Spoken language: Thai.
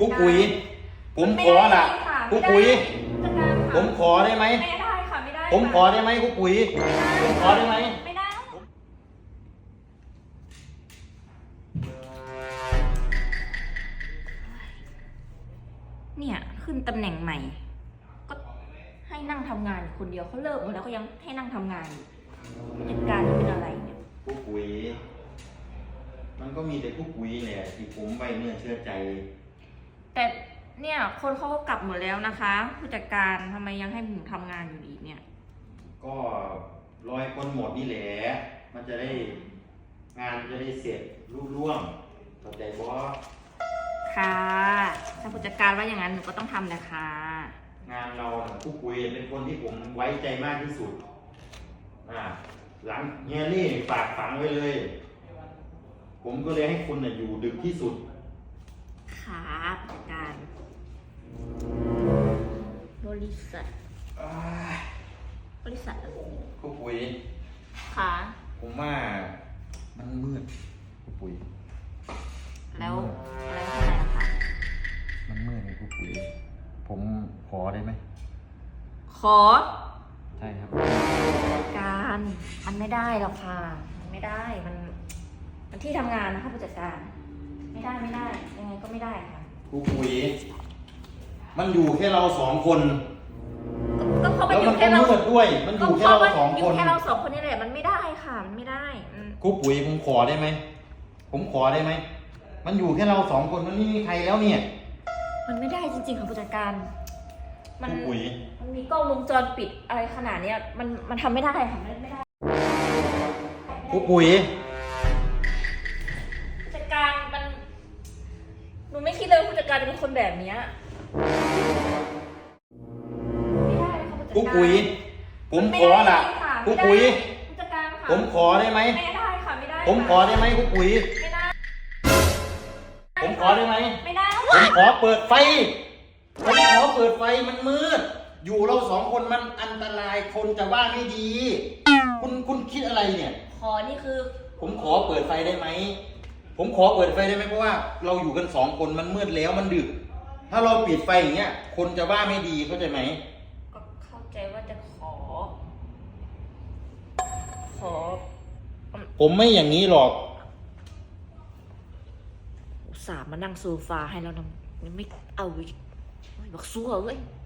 กูปุ๋ย ผมขอละกูปุ๋ย ผมขอได้ไหม ไม่ได้ค่ะไม่ได้ผมขอได้ไหมกูปุ๋ย ผมขอได้ไหมไม่ได้เนี่ยขึ้นตำแหน่งใหม่ ก็ให้นั่งทำงานอยู่คนเดียวเขาเลิกหมดแล้วก็ยังให้นั่งทำงานอยู่ผู้จัดการนี่เป็นอะไรเนี่ยกูปุ๋ย มันก็มีแต่กูปุ๋ยแหละที่ผมไว้เนื้อเชื่อใจ แต่เนี่ยคนเขาก็กลับหมดแล้วนะคะ ผู้จัดการทำไมยังให้หมูทำงานอยู่อีกเนี่ย ก็รอยคนหมดนี่แหละ มันจะได้งานจะได้เสร็จรุ่ร่วงเข้าใจบ่ค่ะ ถ้าผู้จัดการว่าอย่างนั้นหนูก็ต้องทำนะคะ งานเราน่ะผู้ปุ๋ยเป็นคนที่ผมไว้ใจมากที่สุดอ่าหลังเฮียนี่ฝากฝังไว้เลย ผมก็เลยให้คุณน่ะอยู่ดึกที่สุด ริษัทอ้ายบริษัทอะไรผู้ปุ๋ยค่ะ ผมว่ามันมืดผู้ปุ๋ย แล้วแล้วทำไมล่ะคะ มันมืดเลยผู้ปุ๋ย ผมขอได้ไหมขอใช่ครับการ มันไม่ได้หรอกค่ะ มันไม่ได้ มัน มันที่ทำงานนะคะผู้จัดการ ไม่ได้ไม่ได้ ยังไงก็ไม่ได้ค่ะผู้ปุ๋ย มันอยู่แค่เราสองคนก็ก็เพราะมั แล้นวอมันยู่ก็แค่เรามืดด้วย มันอก็ยู่เพแค่ราะเรามันสองอคยู่นแค่เราสองคนนี่แหละมันไม่ได้ค่ะมันไม่ได้อืมครูปุ๋ยผมขอได้ไหมผมขอได้ไหมมันอยู่แค่เราสองคนมันไม่มีใครแล้วเนี่ยมันไม่ได้จริงๆค่ะผู้จัดการ คมันรูปุ๋ย มันมีกล้องวงจรปิดอะไรขนาดเนี้ยมันมันทำไม่ได้ค่ะมันไม่ได้ครูปุ๋ย ผู้จัดการมันหนูไม่คิดเลยว่าผู้จัดการจะเป็นคนแบบเนี้ยไม่ ได้นะคะผู้จัดครูการปุ๋ย ผมขอละครูปุ๋ย ผู้จัดการค่ะผมขอได้ไหม ไม่ได้ค่ะไม่ได้ผมขอได้ไหมครูปุ๋ย ไม่ได้ผมขอได้ไหม ไม่ได้ผมขอเปิดไฟ ผมขอเปิดไฟมันมืด อยู่เราสองคนมันอันตรายคนจะว่าไม่ดี คุณคุณคิดอะไรเนี่ย ขอนี่คือ ผมขอเปิดไฟได้ไหม ผมขอเปิดไฟได้ไหมเพราะว่าเราอยู่กันสองคนมันมืดแล้วมันดึก ถ้าเราปิดไฟอย่างเงี้ยคนจะว่าไม่ดีเข้าใจไหมก็เข้า ใจว่าจะขอ ขอ ผมไม่อย่างนี้หรอก อุตส่าห์มานั่งโซฟาให้เรานำยังไม่เอาอีกโอ้ยบอกซัวเว้ยผ